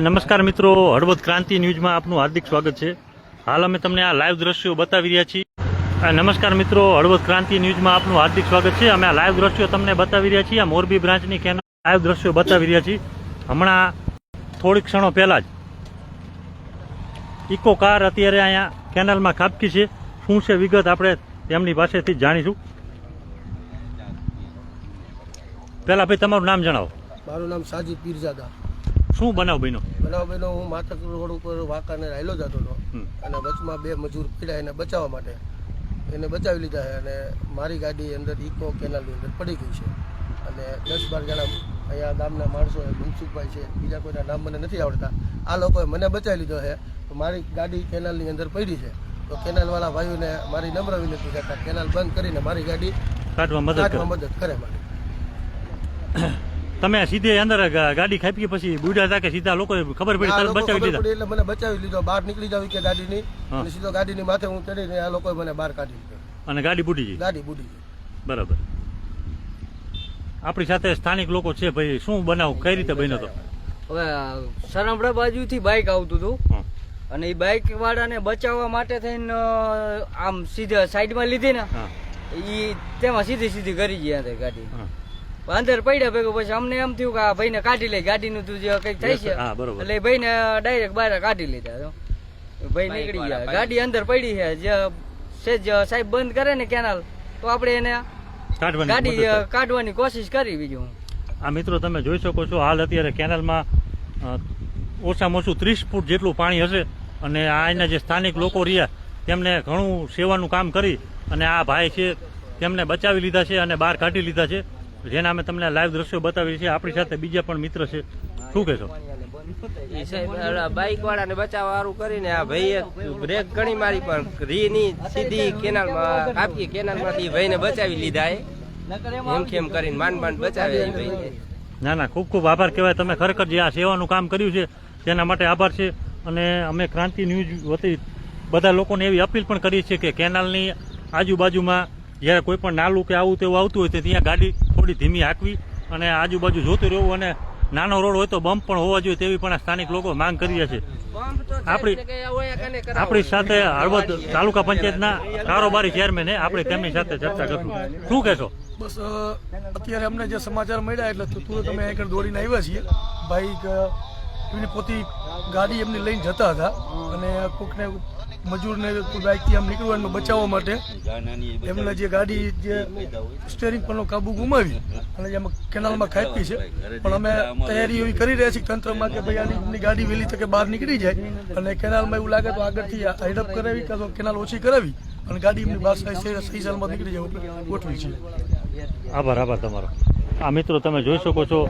નમસ્કાર મિત્રો, હળવદ ક્રાંતિ ન્યૂઝમાં આપનું હાર્દિક સ્વાગત છે. હાલ અમે તમને આ લાઈવ દ્રશ્યો બતાવી રહ્યા છીએ. નમસ્કાર મિત્રો, હળવદ ક્રાંતિ ન્યૂઝમાં આપનું હાર્દિક સ્વાગત છે. અમે આ લાઈવ દ્રશ્યો તમને બતાવી રહ્યા છીએ. આ મોરબી બ્રાન્ચની કેનાલ લાઈવ દ્રશ્યો બતાવી રહ્યા છીએ. હમણાં થોડીક ક્ષણો પહેલા જ ઇકો કાર અત્યારે અહીંયા કેનાલમાં ખાબકી છે. શું છે વિગત આપણે તેમની પાસેથી જાણીશું. પહેલા ભાઈ, તમારું નામ જણાવો. મારું નામ સાજી પીરજાદા. શું બનાવ બન્યો? બનાવ બહેનો હું માથક રોડ ઉપર વાંકાને રાયલો જતો હતો અને વચમાં બે મજૂર પડ્યા એને બચાવવા માટે. એને બચાવી લીધા છે અને મારી ગાડી અંદર ઇકો કેનાલની અંદર પડી ગઈ છે. અને દસ બાર જણા અહીંયા ગામના માણસો મનસુખભાઈ છે બીજા કોઈના નામ મને નથી આવડતા. આ લોકોએ મને બચાવી લીધો છે. તો મારી ગાડી કેનાલની અંદર પડી છે. તો કેનાલવાળા ભાઈઓને મારી નમ્ર વિનંતી કરતા કેનાલ બંધ કરીને મારી ગાડી કાઢવા મદદ કરે મારી. તમે સીધે અંદર ગાડી ખાપી પછી બુડા હતા કે સીધા લોકો ખબર પડી તરત બચાવી દીધા. એટલે મને બચાવી લીધો બહાર નીકળી જાવ કે ગાડીની. ની અને સીધો ગાડીની માથે હું ચડીને આ લોકોએ મને બહાર કાઢી લીધો. અને ગાડી બુડી ગઈ? ગાડી બુડી ગઈ. બરાબર. આપણી સાથે સ્થાનિક લોકો છે ભાઈ શું બનાવ કઈ રીતે બન્યો તો? હવે સરમડા બાજુથી બાઇક આવતું હતું. અને એ બાઇક વાળાને બચાવવા માટે થઈને આમ સીધા સાઈડમાં લીધી ને એ તેમાં સીધી સીધી કરી ગયા ગાડી. અંદર પડ્યા ભેગું પછી અમને એમ થયું કે આ ભાઈને કાઢી લઈ ગાડીનું તું જે કંઈક થાય છે. હા, બરોબર. એટલે ભાઈ ભાઈને ડાયરેક્ટ બહાર કાઢી લીધા ભાઈ નીકળી ગયા. ગાડી અંદર પડી છે. જે સેજ સાહેબ બંધ કરે ને કેનાલ તો આપણે એને ગાડી. કાઢવાની કોશિશ કરી બીજું આ મિત્રો તમે જોઈ શકો છો હાલ અત્યારે કેનાલમાં ઓછામાં ઓછું ત્રીસ ફૂટ જેટલું પાણી હશે. અને આ એના જે સ્થાનિક લોકો રહ્યા તેમને ઘણું સેવાનું કામ કરી અને આ ભાઈ છે તેમને બચાવી લીધા છે અને બહાર કાઢી લીધા છે. જેના અમે તમને લાઈવ દ્રશ્યો બતાવીએ છીએ. આપણી સાથે બીજા પણ મિત્ર છે. શું કહેશો? બાઈક વાળાને બચાવવા વાળું કરીને આ ભાઈએ બ્રેક ઘણી મારી પણ રી ની સીધી કેનાલમાં કાપી કેનાલમાંથી ભાઈને બચાવી લીધા એ. એમ કેમ કરીને માંડ માંડ બચાવે ભાઈને. ના ના ખૂબ ખૂબ આભાર કહેવાય. તમે ખરેખર જે આ સેવાનું કામ કર્યું છે તેના માટે આભાર છે. અને અમે ક્રાંતિ ન્યૂઝ વતી બધા લોકોને એવી અપીલ પણ કરી છે કે કેનાલની આજુબાજુમાં જ્યારે કોઈ પણ નાલું કે આવું તેવું આવતું હોય તો ત્યાં ગાડી થોડી ધીમી હાંકવી અને આજુબાજુ જોતું રહેવું અને નાનો રોડ હોય તો બમ્પ પણ હોવા જોઈએ તેવી પણ આ સ્થાનિક લોકો માંગ કરી રહ્યા છે. આપણી આપણી સાથે હળવદ તાલુકા પંચાયતના કારોબારી ચેરમેન છે આપણે તેમની સાથે ચર્ચા કરશું. શું કહેશો? બસ અત્યારે અમને જે સમાચાર મળ્યા એટલે તુરંત અમે આગળ દોડીને આવ્યા છીએ. બાઈક એમની પોતી ગાડી એમની લઈને જતા હતા અને કોકને મજૂરને કોઈ બાઇકથી આમ નીકળવાનું બચાવવા માટે એમને જે ગાડી, જે સ્ટેરિંગ પરનો કાબુ ગુમાવી અને જે કેનાલમાં ખાપી છે. પણ અમે તૈયારી એવી કરી રહ્યા છીએ તંત્રમાં કે ભાઈ આની એમની ગાડી વહેલી તકે બહાર નીકળી જાય અને કેનાલમાં એવું લાગે તો આગળથી હાઈડઅપ કરાવી કાં તો કેનાલ ઓછી કરાવી અને ગાડી એમની બહાર સહી સાલમાં નીકળી જાય ગોઠવી છે. આભાર આભાર તમારો. આ મિત્રો તમે જોઈ શકો છો,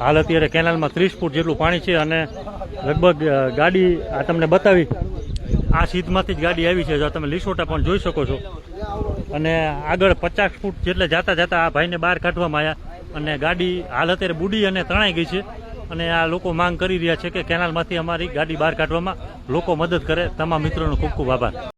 હાલ અત્યારે કેનાલમાં ત્રીસ ફૂટ જેટલું પાણી છે અને લગભગ ગાડી આ તમને બતાવી આ સીધમાંથી જ ગાડી આવી છે. તમે લીસોટા પણ જોઈ શકો છો. અને આગળ પચાસ ફૂટ જેટલે જતા જતા આ ભાઈને બહાર કાઢવામાં આવ્યા અને ગાડી હાલ અત્યારે બુડી અને તણાઈ ગઈ છે. અને આ લોકો માંગ કરી રહ્યા છે કે કેનાલમાંથી અમારી ગાડી બહાર કાઢવામાં લોકો મદદ કરે. તમામ મિત્રોનો ખૂબ ખૂબ આભાર.